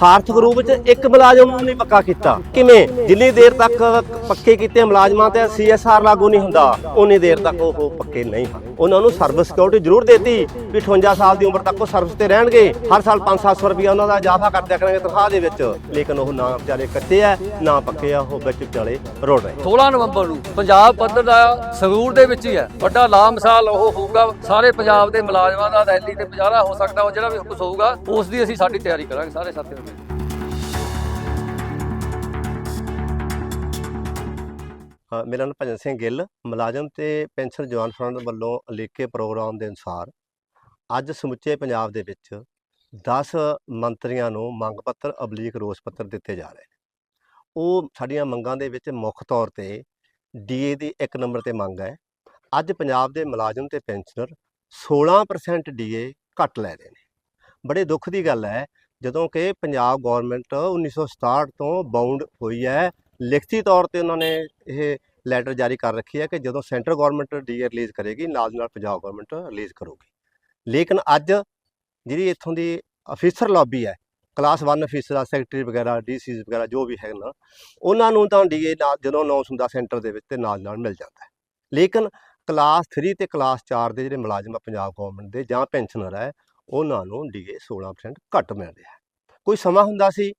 ਸਾਰਥਕ ਰੂਪ ਵਿੱਚ ਇੱਕ ਮੁਲਾਜ਼ਮ ਨੂੰ ਨਹੀਂ ਪੱਕਾ ਕੀਤਾ। ਕਿਵੇਂ? ਜਿੰਨੀ ਦੇਰ ਤੱਕ ਪੱਕੇ ਕੀਤੇ ਮੁਲਾਜ਼ਮਾਂ ਤੇ ਸੀਐਸਆਰ ਲਾਗੂ ਨਹੀਂ ਹੁੰਦਾ ਉਨੀ ਦੇਰ ਤੱਕ ਉਹ ਪੱਕੇ ਨਹੀਂ ਹਨ। ਉਹਨਾਂ ਨੂੰ ਸਰਵਿਸ ਸਿਕਿਉਰਿਟੀ ਜ਼ਰੂਰ ਦੇਤੀ ਵੀ 58 ਸਾਲ ਦੀ ਉਮਰ ਤੱਕ ਉਹ ਸਰਵਿਸ ਤੇ ਰਹਿਣਗੇ। ਹਰ ਸਾਲ 5-700 ਰੁਪਏ ਉਹਨਾਂ ਦਾ ਇਜ਼ਾਫਾ ਕਰ ਕਰਾਂਗੇ ਤਨਖਾਹ ਦੇ ਵਿੱਚ। ਲੇਕਿਨ ਉਹ ਨਾ ਵਿਚਾਰੇ ਕੱਚੇ ਆ, ਨਾ ਪੱਕੇ ਆ, ਉਹ ਵਿੱਚ ਵਿਚਾਲੇ ਰੋੜ ਰਹੇ। 16 ਨਵੰਬਰ ਨੂੰ ਪੰਜਾਬ ਪੱਧਰ ਦਾ ਸੰਗਰੂਰ ਦੇ ਵਿੱਚ ਹੀ ਹੈ। ਵੱਡਾ ਲਾ ਮਿਸਾਲ ਉਹ ਹੋਊਗਾ, ਸਾਰੇ ਪੰਜਾਬ ਦੇ ਮੁਲਾਜ਼ਮਾਂ ਦਾ ਰੈਲੀ ਤੇ ਮੁਜ਼ਾਹਰਾ ਹੋ ਸਕਦਾ, ਉਹ ਜਿਹੜਾ ਵੀ ਕੁਝ ਹੋਊਗਾ, ਉਸ ਦੀ ਅਸੀਂ ਸਾਡੀ ਤਿਆਰੀ ਕਰਾਂਗੇ ਸਾਰੇ ਸਾਥੀਆਂ ਮੇਰਾ ਨਾਮ ਭਜਨ ਸਿੰਘ ਗਿੱਲ, ਮੁਲਾਜ਼ਮ ਤੇ ਪੈਨਸ਼ਨ ਜਵਾਨ ਫਰੰਟ ਵੱਲੋਂ ਲਿਖੇ ਪ੍ਰੋਗਰਾਮ ਦੇ ਅਨੁਸਾਰ ਅੱਜ ਸਮੁੱਚੇ ਪੰਜਾਬ ਦੇ ਵਿੱਚ 10 ਮੰਤਰੀਆਂ ਨੂੰ ਮੰਗ ਪੱਤਰ, ਅਬਲੀਕ ਰੋਸ ਪੱਤਰ ਦਿੱਤੇ ਜਾ ਰਹੇ ਨੇ। ਉਹ ਸਾਡੀਆਂ ਮੰਗਾਂ ਦੇ ਵਿੱਚ ਮੁੱਖ ਤੌਰ ਤੇ ਡੀਏ ਦੀ ਇੱਕ ਨੰਬਰ ਤੇ ਮੰਗ ਹੈ। ਅੱਜ ਪੰਜਾਬ ਦੇ ਮੁਲਾਜ਼ਮ ਤੇ ਪੈਨਸ਼ਨਰ 16% ਡੀਏ ਘੱਟ ਲੈ ਰਹੇ ਨੇ। ਬੜੇ ਦੁੱਖ ਦੀ ਗੱਲ ਹੈ, ਜਦੋਂ ਕਿ ਪੰਜਾਬ ਗਵਰਨਮੈਂਟ 1967 ਤੋਂ ਬਾਉਂਡ ਹੋਈ ਹੈ ਲਿਖਤੀ ਤੌਰ ਤੇ ਉਹਨਾਂ ਨੇ ਇਹ ਲੈਟਰ ਜਾਰੀ ਕਰ ਰੱਖੀ ਹੈ ਕਿ ਜਦੋਂ ਸੈਂਟਰ ਗਵਰਨਮੈਂਟ ਡੀਏ ਰਿਲੀਜ਼ ਕਰੇਗੀ, ਨਾਲ ਦੀ ਨਾਲ ਪੰਜਾਬ ਗਵਰਨਮੈਂਟ ਰਿਲੀਜ਼ ਕਰੂਗੀ। ਲੇਕਿਨ ਅੱਜ ਜਿਹੜੀ ਇੱਥੋਂ ਦੀ ਅਫੀਸਰ ਲੌਬੀ ਹੈ ਕਲਾਸ 1 ਅਫੀਸਰ ਆ ਸੈਕਟਰੀ ਵਗੈਰਾ ਡੀਸੀਜ਼ ਵਗੈਰਾ, ਜੋ ਵੀ ਹੈ ਨਾ, ਉਹਨਾਂ ਨੂੰ ਤਾਂ ਡੀਏ ਨਾਲ ਜਦੋਂ ਅਨਾਉਂਸ ਹੁੰਦਾ ਸੈਂਟਰ ਦੇ ਵਿੱਚ ਤੇ ਨਾਲ ਨਾਲ ਮਿਲ ਜਾਂਦਾ ਹੈ। ਲੇਕਿਨ ਕਲਾਸ 3 ਤੇ ਕਲਾਸ 4 ਦੇ ਜਿਹੜੇ ਮੁਲਾਜ਼ਮ ਆ ਪੰਜਾਬ ਗਵਰਨਮੈਂਟ ਦੇ ਜਾਂ ਪੈਨਸ਼ਨਰ ਹੈ, ਉਹਨਾਂ ਨੂੰ ਡੀਏ 16% ਘੱਟ ਮਿਲ ਰਿਹਾ ਕੋਈ ਸਮਾਂ ਹੁੰਦਾ ਸੀ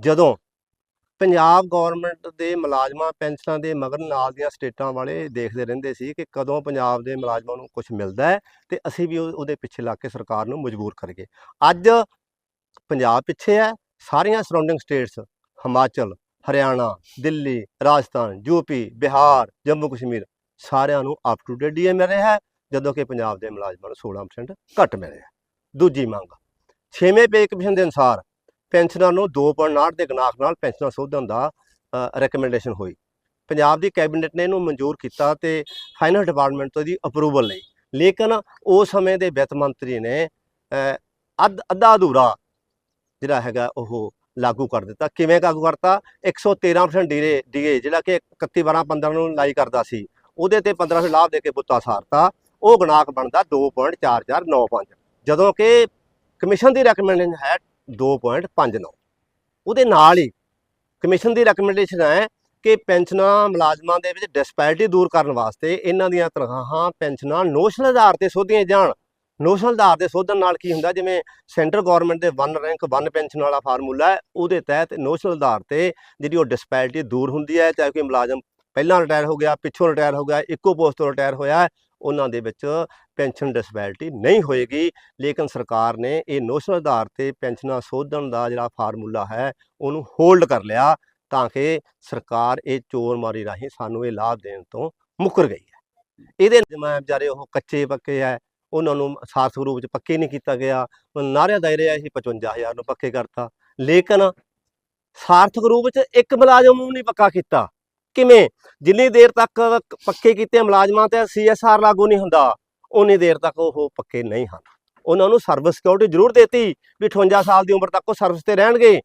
ਜਦੋਂ ਪੰਜਾਬ ਗਵਰਨਮੈਂਟ ਦੇ ਮੁਲਾਜ਼ਮਾਂ, ਪੈਨਸ਼ਨਾਂ ਦੇ ਮਗਰ ਨਾਲ ਦੀਆਂ ਸਟੇਟਾਂ ਵਾਲੇ ਦੇਖਦੇ ਰਹਿੰਦੇ ਸੀ ਕਿ ਕਦੋਂ ਪੰਜਾਬ ਦੇ ਮੁਲਾਜ਼ਮਾਂ ਨੂੰ ਕੁਝ ਮਿਲਦਾ ਹੈ ਤੇ ਅਸੀਂ ਵੀ ਉਹਦੇ ਪਿੱਛੇ ਲੱਗ ਕੇ ਸਰਕਾਰ ਨੂੰ ਮਜਬੂਰ ਕਰੀਏ। ਅੱਜ ਪੰਜਾਬ ਪਿੱਛੇ ਹੈ, ਸਾਰੀਆਂ surrounding states Himachal, Haryana, Delhi, Rajasthan UP Bihar, Jammu Kashmir, ਸਾਰਿਆਂ ਨੂੰ ਅਪ ਟੂ ਡੇਟ ਡੀਏ ਮਿਲ ਰਿਹਾ ਹੈ, ਜਦੋਂ ਕਿ ਪੰਜਾਬ ਦੇ ਮੁਲਾਜ਼ਮਾਂ ਨੂੰ 16% ਘੱਟ ਮਿਲ ਰਿਹਾ ਦੂਜੀ ਮੰਗ, ਛੇਵੇਂ ਪੇ ਕਮਿਸ਼ਨ ਦੇ ਅਨੁਸਾਰ ਪੈਨਸ਼ਨਰ ਨੂੰ 2.8 ਦੇ ਗਨਾਖ ਨਾਲ ਪੈਨਸ਼ਨਰ ਸੋਧਣ ਦਾ ਰეკਮੈਂਡੇਸ਼ਨ ਹੋਈ। ਪੰਜਾਬ ਦੀ ਕੈਬਨਿਟ ਨੇ ਇਹਨੂੰ ਮਨਜ਼ੂਰ ਕੀਤਾ ਤੇ ਫਾਈਨਲ ਡਿਪਾਰਟਮੈਂਟ ਤੋਂ ਇਹਦੀ ਅਪਰੂਵਲ ਲਈ। ਲੇਕਿਨ ਉਸ ਸਮੇਂ ਦੇ ਵਿੱਤ ਮੰਤਰੀ ਨੇ ਅੱਧ, ਅੱਧਾ ਅਧੂਰਾ ਜਿਹੜਾ ਹੈਗਾ ਉਹ ਲਾਗੂ ਕਰ ਦਿੱਤਾ। ਕਿਵੇਂ ਲਾਗੂ ਕਰਤਾ? 113% ਡੀਏ ਡੀਏ ਜਿਹੜਾ ਕਿ 31/12/15 ਨੂੰ ਲਾਈ ਕਰਦਾ ਸੀ। ਉਹਦੇ ਤੇ 1500 ਲਾਭ ਦੇ ਕੇ ਬੁੱਤਾ ਸਾਰਤਾ। ਉਹ ਗਣਾਕ ਬਣਦਾ 2.4495 ਜਦੋਂ ਕਿ ਕਮਿਸ਼ਨ ਦੀ ਰეკਮੈਂਡੇਸ਼ਨ ਹੈ 2.59 ਉਹਦੇ ਨਾਲ ਹੀ ਕਮਿਸ਼ਨ ਦੀ ਰეკਮੈਂਡੇਸ਼ਨ ਹੈ ਕਿ ਪੈਨਸ਼ਨਾਂ ਮੁਲਾਜ਼ਮਾਂ ਦੇ ਵਿੱਚ ਡਿਸਪੈਰਿਟੀ ਦੂਰ ਕਰਨ ਵਾਸਤੇ ਇਹਨਾਂ ਦੀਆਂ ਤਨਖਾਹਾਂ ਪੈਨਸ਼ਨਾਂ ਨੋਸ਼ਨਲ ਆਧਾਰ ਤੇ ਸੋਧੀਆਂ ਜਾਣ। ਨੋਸ਼ਨਲ ਆਧਾਰ ਤੇ ਸੋਧਣ ਨਾਲ ਕੀ ਹੁੰਦਾ? ਜਿਵੇਂ ਸੈਂਟਰ ਗਵਰਨਮੈਂਟ ਦੇ ਵਨ ਰੈਂਕ ਵਨ ਪੈਨਸ਼ਨ ਵਾਲਾ ਫਾਰਮੂਲਾ ਹੈ, ਉਹਦੇ ਤਹਿਤ ਨੋਸ਼ਨਲ ਆਧਾਰ ਤੇ ਜਿਹੜੀ ਉਹ ਡਿਸਪੈਰਿਟੀ ਦੂਰ ਹੁੰਦੀ ਹੈ, ਚਾਹੇ ਕੋਈ ਮੁਲਾਜ਼ਮ ਪਹਿਲਾਂ ਰਿਟਾਇਰ ਹੋ ਗਿਆ, ਪਿੱਛੋਂ ਰਿਟਾਇਰ ਹੋ ਗਿਆ, ਇੱਕੋ ਪੋਸਟ ਤੋਂ ਰਿਟਾਇਰ ਹੋਇਆ ਉਹਨਾਂ ਦੇ ਵਿੱਚ ਪੈਨਸ਼ਨ ਡਿਸਪੈਰਿਟੀ ਨਹੀਂ ਹੋਏਗੀ। ਲੇਕਿਨ ਸਰਕਾਰ ਨੇ ਇਹ ਨੋਸ਼ਨਲ ਆਧਾਰ ਤੇ ਪੈਨਸ਼ਨਾਂ ਸੋਧਣ ਦਾ ਜਿਹੜਾ ਫਾਰਮੂਲਾ ਹੈ, ਉਹਨੂੰ ਹੋਲਡ ਕਰ ਲਿਆ ਤਾਂ ਕਿ ਸਰਕਾਰ ਇਹ ਚੋਰ ਮਾਰੀ ਰਾਹੀਂ ਸਾਨੂੰ ਇਹ ਲਾਭ ਦੇਣ ਤੋਂ ਮੁੱਕਰ ਗਈ ਹੈ। ਇਹਦੇ ਜਿਵੇਂ ਵਿਚਾਰੇ ਉਹ ਕੱਚੇ ਪੱਕੇ ਹੈ, ਉਹਨਾਂ ਨੂੰ ਸਾਰਥਕ ਰੂਪ ਵਿੱਚ ਪੱਕੇ ਨਹੀਂ ਕੀਤਾ ਗਿਆ। ਨਾਰਿਆ ਦਾਇਰੇ ਆ ਸੀ 55000 ਨੂੰ ਪੱਕੇ ਕਰਤਾ। ਲੇਕਿਨ ਸਾਰਥਕ ਰੂਪ ਵਿੱਚ ਇੱਕ ਮੁਲਾਜ਼ਮ ਨੂੰ ਨਹੀਂ ਪੱਕਾ ਕੀਤਾ। ਕਿਵੇਂ? ਜਿੰਨੀ ਦੇਰ ਤੱਕ ਪੱਕੇ ਕੀਤੇ ਮੁਲਾਜ਼ਮਾਂ ਤੇ ਸੀਐਸਆਰ ਲਾਗੂ ਨਹੀਂ ਹੁੰਦਾ ਉਨੀ ਦੇਰ ਤੱਕ ਉਹ ਪੱਕੇ ਨਹੀਂ ਹਨ। ਉਹਨਾਂ ਨੂੰ ਸਰਵਿਸ ਸਿਕਿਉਰਿਟੀ ਜ਼ਰੂਰ ਦਿੱਤੀ ਵੀ 58 ਸਾਲ ਦੀ ਉਮਰ ਤੱਕ ਉਹ ਸਰਵਿਸ ਤੇ ਰਹਿਣਗੇ।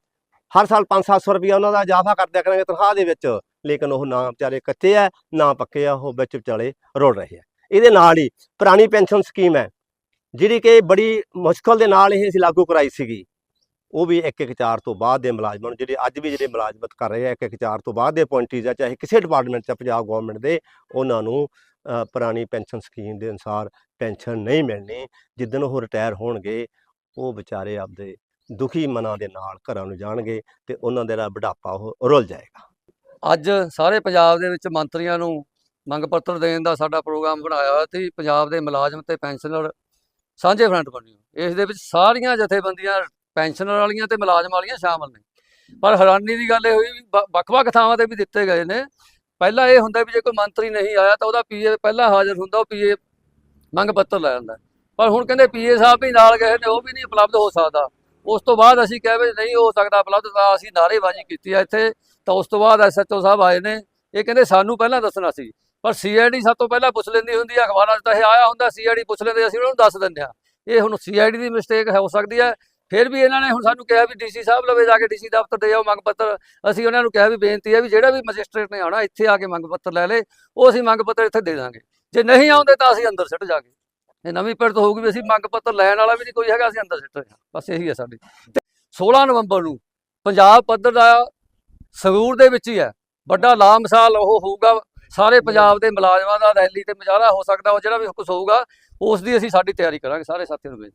ਹਰ ਸਾਲ 5-700 ਰੁਪਏ ਉਹਨਾਂ ਦਾ ਇਜ਼ਾਫਾ ਕਰਦਿਆ ਕਰਾਂਗੇ ਤਨਖਾਹ ਦੇ ਵਿੱਚ। ਲੇਕਿਨ ਉਹ ਨਾ ਵਿਚਾਰੇ ਕੱਚੇ ਆ, ਨਾ ਪੱਕੇ ਆ, ਉਹ ਵਿੱਚ ਵਿਚਾਲੇ ਰੋੜ ਰਹੇ ਆ। ਇਹਦੇ ਨਾਲ ਹੀ ਪੁਰਾਣੀ ਪੈਨਸ਼ਨ ਸਕੀਮ ਹੈ, ਜਿਹੜੀ ਕਿ ਬੜੀ ਮੁਸ਼ਕਲ ਦੇ ਨਾਲ ਇਹ ਅਸੀਂ ਲਾਗੂ ਕਰਾਈ ਸੀਗੀ। ਉਹ ਵੀ ਇੱਕ ਇੱਕ ਚਾਰ ਤੋਂ ਬਾਅਦ ਦੇ ਮੁਲਾਜ਼ਮਾਂ ਨੂੰ, ਜਿਹੜੇ ਅੱਜ ਵੀ ਜਿਹੜੇ ਮੁਲਾਜ਼ਮਤ ਕਰ ਰਹੇ ਆ, ਇੱਕ ਇੱਕ ਚਾਰ ਤੋਂ ਬਾਅਦ ਦੇ ਅਪੁਆਇੰਟੀਜ਼ ਆ, ਚਾਹੇ ਕਿਸੇ ਡਿਪਾਰਟਮੈਂਟ 'ਚ ਪੰਜਾਬ ਗਵਰਨਮੈਂਟ ਦੇ, ਉਹਨਾਂ ਨੂੰ ਪੁਰਾਣੀ ਪੈਨਸ਼ਨ ਸਕੀਮ ਦੇ ਅਨੁਸਾਰ ਪੈਨਸ਼ਨ ਨਹੀਂ ਮਿਲਣੀ ਜਿੱਦਣ ਉਹ ਰਿਟਾਇਰ ਹੋਣਗੇ, ਉਹ ਵਿਚਾਰੇ ਆਪਦੇ ਦੁਖੀ ਮਨਾਂ ਦੇ ਨਾਲ ਘਰਾਂ ਨੂੰ ਜਾਣਗੇ ਤੇ ਉਹਨਾਂ ਦਾ ਜਿਹੜਾ ਬੁਢਾਪਾ ਉਹ ਰੁੱਲ ਜਾਏਗਾ। ਅੱਜ ਸਾਰੇ ਪੰਜਾਬ ਦੇ ਵਿੱਚ ਮੰਤਰੀਆਂ ਨੂੰ ਮੰਗ ਪੱਤਰ ਦੇਣ ਦਾ ਸਾਡਾ ਪ੍ਰੋਗਰਾਮ ਬਣਾਇਆ ਹੋਇਆ ਸੀ, ਪੰਜਾਬ ਦੇ ਮੁਲਾਜ਼ਮ ਤੇ ਪੈਨਸ਼ਨਰ ਸਾਂਝੇ ਫਰੰਟ ਬਣੀ ਇਸ ਦੇ ਵਿੱਚ ਸਾਰੀਆਂ ਜਥੇਬੰਦੀਆਂ ਪੈਨਸ਼ਨਰ ਵਾਲੀਆਂ ਤੇ ਮੁਲਾਜ਼ਮ ਵਾਲੀਆਂ ਸ਼ਾਮਲ ਨੇ। ਪਰ ਹੈਰਾਨੀ ਦੀ ਗੱਲ ਇਹ ਹੋਈ ਵੀ ਵ- ਵੱਖ-ਵੱਖ ਥਾਵਾਂ ਤੇ ਵੀ ਦਿੱਤੇ ਗਏ ਨੇ। ਪਹਿਲਾਂ ਇਹ ਹੁੰਦਾ ਵੀ ਜੇ ਕੋਈ ਮੰਤਰੀ ਨਹੀਂ ਆਇਆ ਤਾਂ ਉਹਦਾ ਪੀਏ ਪਹਿਲਾਂ ਹਾਜ਼ਰ ਹੁੰਦਾ, ਉਹ ਪੀਏ ਮੰਗ ਪੱਤਰ ਲੈ ਜਾਂਦਾ ਪਰ ਹੁਣ ਕਹਿੰਦੇ ਪੀਏ ਸਾਹਿਬ ਵੀ ਨਾਲ ਗਏ ਨੇ, ਉਹ ਵੀ ਨਹੀਂ ਉਪਲਬਧ ਹੋ ਸਕਦਾ। ਉਸ ਤੋਂ ਬਾਅਦ ਅਸੀਂ ਕਹੇ ਵੀ ਨਹੀਂ ਹੋ ਸਕਦਾ ਉਪਲਬਧ ਤਾਂ ਅਸੀਂ ਨਾਅਰੇਬਾਜ਼ੀ ਕੀਤੀ ਆ ਇੱਥੇ। ਤਾਂ ਉਸ ਤੋਂ ਬਾਅਦ ਐਸਐਚਓ ਸਾਹਿਬ ਆਏ ਨੇ। ਇਹ ਕਹਿੰਦੇ ਸਾਨੂੰ ਪਹਿਲਾਂ ਦੱਸਣਾ ਸੀ। ਪਰ ਸੀਆਈਡੀ ਸਭ ਤੋਂ ਪਹਿਲਾਂ ਪੁੱਛ ਲੈਂਦੀ ਹੁੰਦੀ ਆ। ਅਖਬਾਰਾਂ 'ਚ ਤਾਂ ਇਹ ਆਇਆ ਹੁੰਦਾ ਸੀਆਈਡੀ ਪੁੱਛ ਲੈਂਦੇ, ਅਸੀਂ ਉਹਨਾਂ ਨੂੰ ਦੱਸ ਦਿੰਦੇ ਆ ਇਹ ਹੁਣ ਸੀਆਈਡੀ ਦੀ ਮਿਸਟੇਕ ਹੋ ਸਕਦੀ ਹੈ। ਫਿਰ ਵੀ ਇਹਨਾਂ ਨੇ ਹੁਣ ਸਾਨੂੰ ਕਿਹਾ ਵੀ ਡੀਸੀ ਸਾਹਿਬ ਲਵੇ ਜਾ ਕੇ ਡੀਸੀ ਦਫ਼ਤਰ ਦੇ ਜਾਓ, ਮੰਗ ਪੱਤਰ। ਅਸੀਂ ਉਹਨਾਂ ਨੂੰ ਕਿਹਾ ਵੀ ਬੇਨਤੀ ਹੈ ਵੀ ਜਿਹੜਾ ਵੀ ਮੈਜਿਸਟ੍ਰੇਟ ਨੇ ਆਉਣਾ, ਇੱਥੇ ਆ ਕੇ ਮੰਗ ਪੱਤਰ ਲੈ ਲੇ ਉਹ ਅਸੀਂ ਮੰਗ ਪੱਤਰ ਇੱਥੇ ਦੇ ਦਾਂਗੇ। ਜੇ ਨਹੀਂ ਆਉਂਦੇ ਤਾਂ ਅਸੀਂ ਅੰਦਰ ਸਿੱਟ ਜਾਗੇ। ਇਹ ਨਵੀਂ ਪਿੰਡ ਤੋਂ ਹੋਊਗੀ ਵੀ ਅਸੀਂ ਮੰਗ ਪੱਤਰ ਲੈਣ ਵਾਲਾ ਵੀ ਨਹੀਂ ਕੋਈ ਹੈਗਾ, ਅਸੀਂ ਅੰਦਰ ਸਿੱਟ ਬਸ ਇਹੀ ਹੈ ਸਾਡੀ। ਤੇ 16 ਨਵੰਬਰ ਨੂੰ ਪੰਜਾਬ ਪੱਧਰ ਦਾ ਸੰਗਰੂਰ ਦੇ ਵਿੱਚ ਹੀ ਹੈ। ਵੱਡਾ ਲਾਮਸਾਲ ਉਹ ਹੋਊਗਾ, ਸਾਰੇ ਪੰਜਾਬ ਦੇ ਮੁਲਾਜ਼ਮਾਂ ਦਾ ਰੈਲੀ ਤੇ ਮੁਜ਼ਾਹਰਾ ਹੋ ਸਕਦਾ, ਉਹ ਜਿਹੜਾ ਵੀ ਕੁਝ ਹੋਊਗਾ, ਉਸ ਦੀ ਅਸੀਂ ਸਾਡੀ ਤਿਆਰੀ ਕਰਾਂਗੇ, ਸਾਰੇ ਸਾਥੀਆਂ ਨੂੰ ਮਿਲ